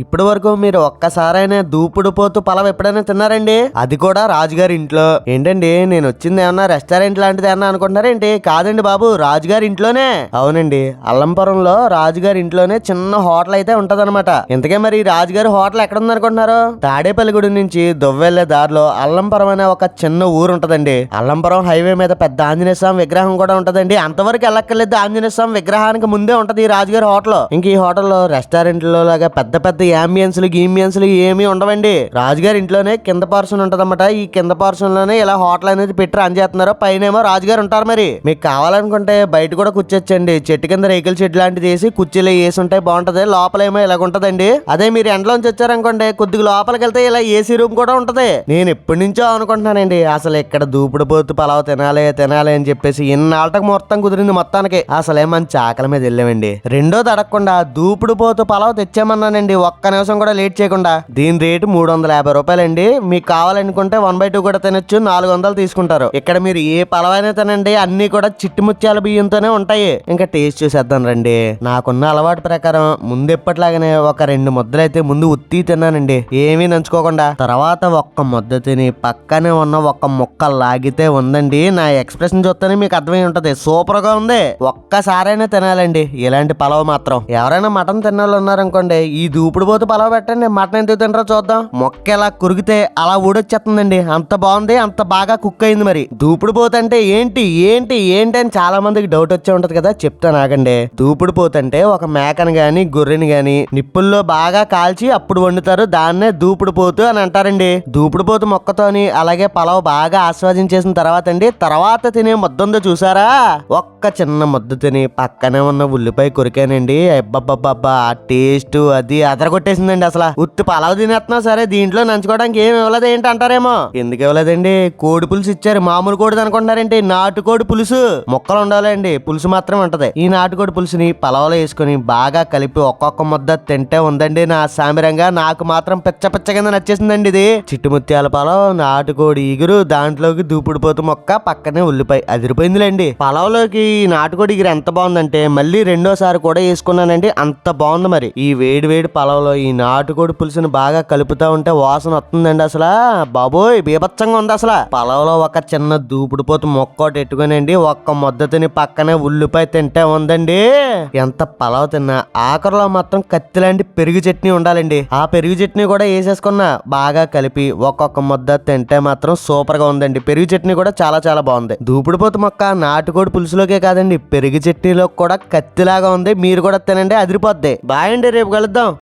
ఇప్పటి వరకు మీరు ఒక్కసారైనా దూపుడు పోతూ పలవ ఎప్పుడైనా తిన్నారండి? అది కూడా రాజుగారి ఇంట్లో ఏంటండి నేను వచ్చింది ఏమన్నా రెస్టారెంట్ లాంటిది ఏమన్నా అనుకుంటున్నారేంటి కాదండి బాబు రాజుగారి ఇంట్లోనే అవునండి అల్లంపురంలో రాజుగారి ఇంట్లోనే చిన్న హోటల్ అయితే ఉంటదన్నమాట. ఇంతకే మరి రాజుగారి హోటల్ ఎక్కడ ఉందనుకుంటున్నారు తాడేపల్లిగూడి నుంచి దువ్వెళ్ళే దారిలో అల్లంపురం అనే ఒక చిన్న ఊరు ఉంటదండి. అల్లంపురం హైవే మీద పెద్ద ఆంజనేయ స్వామి విగ్రహం కూడా ఉంటదండి. అంతవరకు వెళ్ళక్కర్లేదు ఆంజనేయ స్వామి విగ్రహానికి ముందే ఉంటది ఈ రాజుగారి హోటల్. ఇంక ఈ హోటల్లో రెస్టారెంట్లో లాగా పెద్ద పెద్ద యాంబియన్స్లు గీంబియన్స్లు ఏమీ ఉండవండి. రాజుగారి ఇంట్లోనే కింద పార్సన్ ఉంటదన్నమాట. ఈ కింద పార్సన్లోనే ఇలా హోటల్ అనేది పెట్టి రన్ చేస్తున్నారు. పైన ఏమో రాజుగారు ఉంటారు మరి. మీకు కావాలనుకుంటే బయట కూడా కూర్చోచ్చండి చెట్టు కింద రేకుల షెడ్ లాంటిది వేసి కుర్చీలు వేసి ఉంటాయి బాగుంటది. లోపల ఏమో ఇలాగ ఉంటదండి. అదే మీరు ఎండలోంచి వచ్చారనుకోండి కొద్దిగా లోపలికి వెళ్తే ఇలా ఏసీ రూమ్ కూడా ఉంటది. నేను ఎప్పటి నుంచో అనుకుంటున్నానండి అసలు ఇక్కడ దూపుడు పోతు పలావ్ తినాలి తినాలి అని చెప్పేసి ఇన్నాళ్ళకి మొత్తం కుదిరింది మొత్తానికి. అసలే మన చాకల మీద వెళ్ళామండి. రెండోది అడగకుండా దూపుడు పోతు పలావ్ తెచ్చామన్నానండి ఒక్క నిమిషం కూడా లేట్ చేయకుండా. దీని రేటు మూడు వందల యాభై రూపాయలండి. మీకు కావాలనుకుంటే వన్ బై టూ కూడా తినొచ్చు నాలుగు వందలు తీసుకుంటారు. ఇక్కడ మీరు ఏ పలవైనా తినండి అన్ని కూడా చిట్టుముత్యాల బియ్యంతోనే ఉంటాయి. ఇంకా టేస్ట్ చూసేద్దాం రండి. నాకున్న అలవాటు ప్రకారం ముందు ఎప్పటిలాగానే ఒక రెండు ముద్దలైతే ముందు ఉత్తి తిన్నానండి. ఏమీ నంచుకోకుండా. తర్వాత ఒక్క ముద్ద తిని పక్కనే ఉన్న ఒక్క ముక్క లాగితే ఉందండి. నా ఎక్స్ప్రెషన్ చూస్తేనే మీకు అర్థమై ఉంటది. సూపర్గా ఉంది. ఒక్కసారైనా తినాలండి. ఇలాంటి పలవ మాత్రం. ఎవరైనా మటన్ తిన్న వాళ్ళు ఉన్నారనుకోండి ఈ దూపుడు పోతు పలావ్ పెట్టండి మటన్ ఎందుకు తినరో చూద్దాం. మొక్క ఎలా కురిగితే అలా ఊడొచ్చేస్తుందండి. అంత బాగుంది అంత బాగా కుక్ అయింది మరి. దూపుడు పోత అంటే ఏంటి ఏంటి ఏంటి అని చాలా మందికి డౌట్ వచ్చే ఉంటది కదా చెప్తాను ఆగండి. దూపుడు పోతు అంటే ఒక మేకను గాని గొర్రెని గాని నిప్పుల్లో బాగా కాల్చి అప్పుడు వండుతారు. దాన్నే దూపుడు పోతు అని అంటారండి. దూపుడు పోతు మొక్కతోని అలాగే పలావ్ బాగా ఆస్వాదించేసిన తర్వాత అండి తర్వాత తినే ముద్దందో చూసారా? ఒక్క చిన్న ముద్ద తిని పక్కనే ఉన్న ఉల్లిపాయ కొరికానండి. అబ్బబ్బబ్బబ్బా ఆ టేస్ట్ అది కొట్టేసిందండి అసలు. ఉత్తి పలావ్ తినేస్తున్నా సరే దీంట్లో నంచుకోవడానికి ఏం ఇవ్వలేదు ఏంటి అంటారేమో. ఎందుకు ఇవ్వలేదండి? కోడి పులుసు ఇచ్చారు. మామూలు కోడి అనుకుంటున్నారేంటి నాటుకోడి పులుసు. మొక్కలు ఉండాలండి. పులుసు మాత్రం ఉంటది. ఈ నాటుకోడి పులుసుని పలావలో వేసుకుని బాగా కలిపి ఒక్కొక్క ముద్ద తింటే ఉందండి నా సామిరంగా. నాకు మాత్రం పిచ్చ పిచ్చ కింద నచ్చేసిందండి ఇది. చిట్టుముత్యాల పలావ్ నాటుకోడి ఇగురు దాంట్లోకి దూపుడుపోతు మొక్క పక్కనే ఉల్లిపాయ అదిరిపోయిందిలేండి. పలావ్లోకి ఈ నాటుకోడి ఈగురు ఎంత బాగుందంటే మళ్ళీ రెండోసారి కూడా వేసుకున్నానండి. అంత బాగుంది మరి. ఈ వేడి వేడి పలావ్లో ఈ నాటుకోడి పులుసుని బాగా కలుపుతా ఉంటే వాసన వస్తుందండి అసలు. బాబోయ్ బీభత్సంగా ఉంది అసలు. పలావ్లో ఒక చిన్న దూపుడుపోతు మొక్క ఒకటి ఎట్టుకునండి ఒక్క ముద్ద తిని పక్కనే ఉల్లిపాయ తింటే ఉందండి. ఎంత పలావ్ తిన్నా ఆఖరిలో మాత్రం కత్తిలాంటి పెరుగు చట్నీ ఉండాలండి. ఆ పెరుగు చట్నీ కూడా వేసేసుకున్నా బాగా కలిపి ఒక్కొక్క ముద్ద తింటే మాత్రం సూపర్గా ఉందండి. పెరుగు చట్నీ కూడా చాలా చాలా బాగుంది. దూపుడుపోతు మొక్క నాటుకోడి పులుసులోకే కాదండి పెరుగు చట్నీలో కూడా కత్తిలాగా ఉంది. మీరు కూడా తినండి అదిరిపోద్ది. బాయ్ అండి రేపు కలుద్దాం.